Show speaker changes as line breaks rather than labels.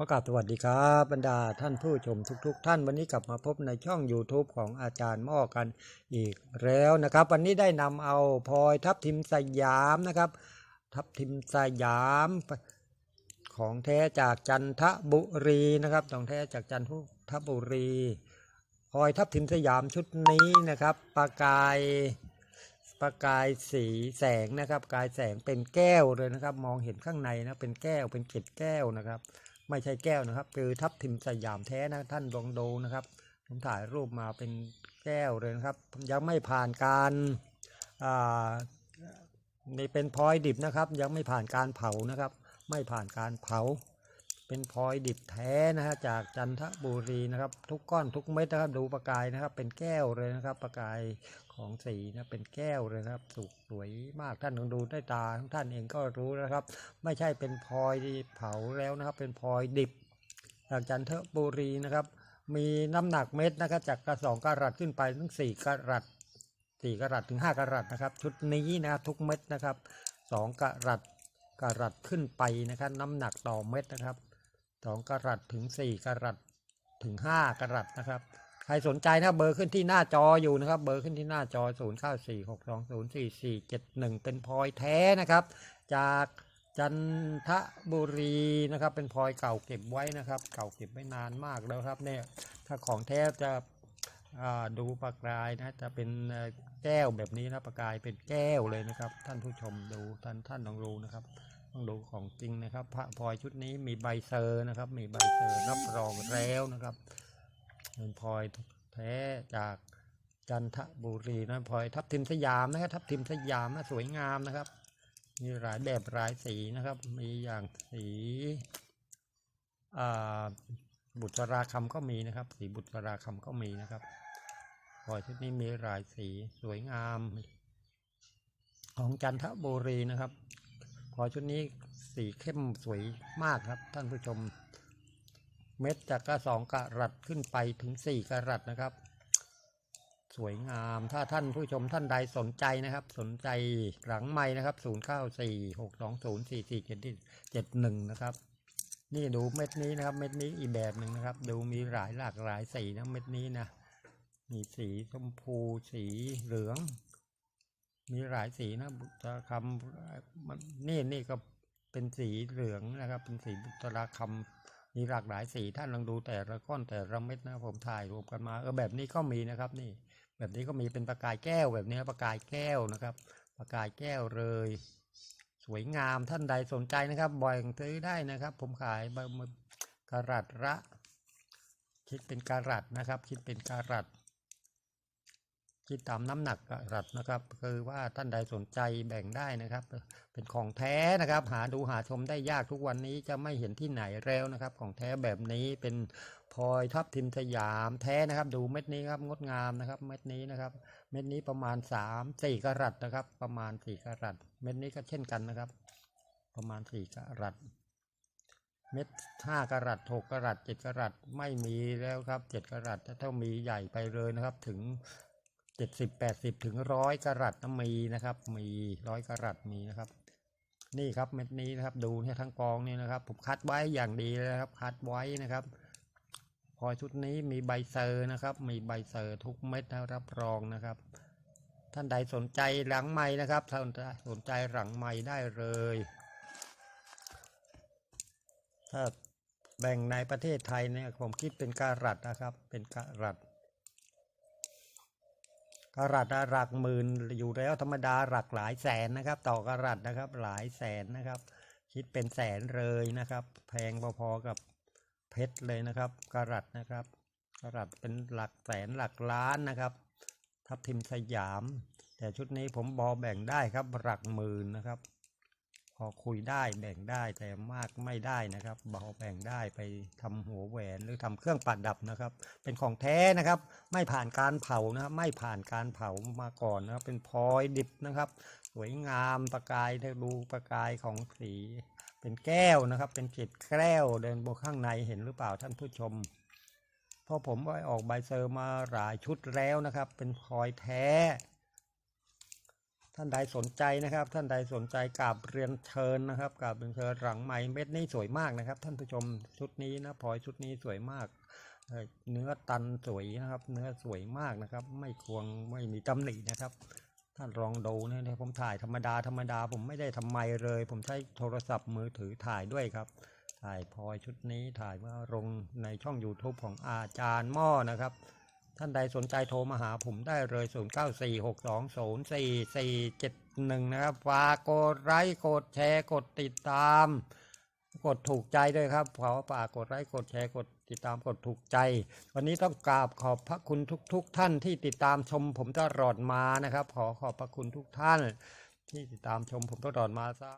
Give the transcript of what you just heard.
ขอกราบสวัสดีครับบรรดาท่านผู้ชมทุก ๆ ท่านวันนี้กลับมาพบในช่อง YouTube ของอาจารย์ม้อกันอีกแล้วนะครับ วันนี้ได้นำเอาพลอยทับทิมสยามนะครับ ทับทิมสยามของแท้จากจันทบุรีนะครับของแท้จากจันทบุรีพลอยทับทิมสยามชุดนี้นะครับประกายประกายสีแสงนะครับกายแสงเป็นแก้วเลยนะครับ มองเห็นข้างในนะเป็นแก้วเป็นเกล็ดแก้วนะครับ ไม่ใช่แก้วนะครับ คือทับทิมสยามแท้นะท่านลองดูนะครับ ผมถ่ายรูปมาเป็นแก้วเลยนะครับ ยังไม่ผ่านการอ่านี่เป็นพลอยดิบนะครับ ยังไม่ผ่านการเผานะครับ ไม่ผ่านการเผา เป็นพลอยดิบแท้นะฮะจากจันทบุรีนะครับ ทุกก้อนทุกเม็ดนะครับดูประกายนะครับ เป็นแก้วเลยนะครับ ประกาย ของสีนะเป็นแก้วเลยนะครับสุกสวยมากท่านลองดูด้วยตาของท่านเองก็รู้นะครับ ไม่ใช่เป็นพลอยที่เผาแล้วนะครับ เป็นพลอยดิบจากจันทบุรีนะครับ มีน้ำหนักเม็ดนะครับ จากกระสองกรัตขึ้นไปถึงสี่กรัตสี่กรัตถึงห้ากรัตนะครับ ชุดนี้นะครับทุกเม็ดนะครับสองกรัตกรัตขึ้นไปนะครับ น้ำหนักต่อเม็ดนะครับสองกรัตถึงสี่กรัตถึงห้ากรัตนะครับ ใครสนใจนะเบอร์ขึ้นที่หน้าจออยู่นะครับ เบอร์ขึ้นที่หน้าจอ 0 9 4 6 2 0 4 4 7 1 เป็นพลอยแท้นะครับ จากจันทบุรีนะครับ เป็นพลอยเก่าเก็บไว้นะครับ เก่าเก็บไว้นานมากแล้วครับเนี่ยถ้าของแท้จะดูประกายนะจะเป็นแก้วแบบนี้นะประกายเป็นแก้วเลยนะครับ ท่านผู้ชมดูท่านท่านลองดูนะครับต้องดูของจริงนะครับ พระพลอยชุดนี้มีใบเซอร์นะครับ มีใบเซอร์รับรองแล้วนะครับ นพลอยแท้จากจันทบุรีนะพลอยทับทิมสยามนะครับ ทับทิมสยามนะสวยงามนะครับ มีหลายแบบหลายสีนะครับ มีอย่างสีบุตรราคำก็มีนะครับ สีบุตรราคำก็มีนะครับพลอยชุดนี้มีหลายสีสวยงาม ของจันทบุรีนะครับพลอยชุดนี้สีเข้มสวยมากครับ ท่านผู้ชม เม็ดจากกระสองกะรัตขึ้นไปถึงสี่กะรัตนะครับ สวยงามถ้าท่านผู้ชมท่านใดสนใจนะครับ สนใจหลังไม้นะครับ0 9 4 6 2 0 4 4 7 7 1นะครับ นี่ดูเม็ดนี้นะครับ เม็ดนี้อีกแบบหนึ่งนะครับ ดูมีหลายหลากหลายสีนะเม็ดนี้นะมีสีชมพูสีเหลือง มีหลายสีนะบุตรคำนี่นี่ก็เป็นสีเหลืองนะครับ เป็นสีบุตรคำ มีหลากหลายสีท่านลองดูแต่ละก้อนแต่ละเม็ดนะผมถ่ายรวมกันมาเออแบบนี้ก็มีนะครับนี่ แบบนี้ก็มีเป็นประกายแก้วแบบนี้ประกายแก้วนะครับ ประกายแก้วเลย สวยงามท่านใดสนใจนะครับบ่อยซื้อได้นะครับ ผมขายบะหมึกระรัตละคิดเป็นกะรัดนะครับ คิดเป็นกะรัด คิดตามน้ำหนักกรัตนะครับ คือว่าท่านใดสนใจแบ่งได้นะครับ เป็นของแท้นะครับ หาดูหาชมได้ยากทุกวันนี้จะไม่เห็นที่ไหนแล้วนะครับ ของแท้แบบนี้เป็นพลอยทับทิมสยามแท้นะครับ ดูเม็ดนี้ครับงดงามนะครับ เม็ดนี้นะครับ เม็ดนี้ประมาณสามสี่กรัตนะครับ ประมาณสี่กรัตเม็ดนี้ก็เช่นกันนะครับ ประมาณสี่กรัตเม็ดห้ากรัตหกกรัตเจ็ดกรัตไม่มีแล้วครับเจ็ดกรัตถ้ามีใหญ่ไปเลยนะครับ ถึง เจ็ดสิบแปดสิบถึงร้อยกรัตมีนะครับ มีร้อยกะรัตมีนะครับ นี่ครับเม็ดนี้นะครับ ดูเนี่ยทั้งกองนี่นะครับ ผมคัดไว้อย่างดีเลยนะครับ คัดไว้นะครับพอชุดนี้มีใบเซอร์นะครับ มีใบเซอร์ทุกเม็ดนะรับรองนะครับ ท่านใดสนใจหลังไม้นะครับท่านสนใจหลังไม้ได้เลย ถ้าแบ่งในประเทศไทยเนี่ยผมคิดเป็นการัตนะครับ เป็นการัต กรัตหลักหมื่นอยู่แล้วธรรมดาหลักหลายแสนนะครับ ต่อการัตนะครับหลายแสนนะครับ คิดเป็นแสนเลยนะครับ แพงพอๆกับเพชรเลยนะครับการัตนะครับการัตเป็นหลักแสนหลักล้านนะครับ ทับทิมสยาม แต่ชุดนี้ผมบอแบ่งได้ครับหลักหมื่นนะครับ พอคุยได้แบ่งได้แต่มากไม่ได้นะครับเบาแบ่งได้ไปทำหัวแหวนหรือทำเครื่องประดับนะครับ เป็นของแท้นะครับ ไม่ผ่านการเผานะครับไม่ผ่านการเผามาก่อนนะครับ เป็นพลอยดิบนะครับ สวยงามประกายถ้าดูประกายของสี เป็นแก้วนะครับ เป็นเกล็ดแก้วเดินบนข้างในเห็นหรือเปล่าท่านผู้ชมพราะผมได้ออกใบเซอร์มาหลายชุดแล้วนะครับ เป็นพลอยแท้ ท่านใดสนใจนะครับ ท่านใดสนใจกราบเรียนเชิญนะครับกราบเรียนเชิญหลังไม้เม็ดนี้สวยมากนะครับ ท่านผู้ชมชุดนี้นะพลอยชุดนี้สวยมากเนื้อตันสวยนะครับ เนื้อสวยมากนะครับ ไม่ควงไม่มีตำหนินะครับ ท่านลองดูนะเนี่ยผมถ่ายธรรมดาธรรมดาผมไม่ได้ทำไมเลย ผมใช้โทรศัพท์มือถือถ่ายด้วยครับ ถ่ายพลอยชุดนี้ถ่ายว่าลงในช่อง YouTube ของอาจารย์หม้อนะครับ ท่านใดสนใจโทรมาหาผมได้เลย 0946204471 นะครับ ฝากกดไลค์กดแชร์กดติดตาม กดถูกใจด้วยครับ ขอฝากกดไลค์กดแชร์กดติดตามกดถูกใจ วันนี้ต้องกราบขอบพระคุณทุกๆท่านที่ติดตามชมผมตลอดมานะครับ ขอขอบพระคุณทุกท่านที่ติดตามชมผมตลอดมา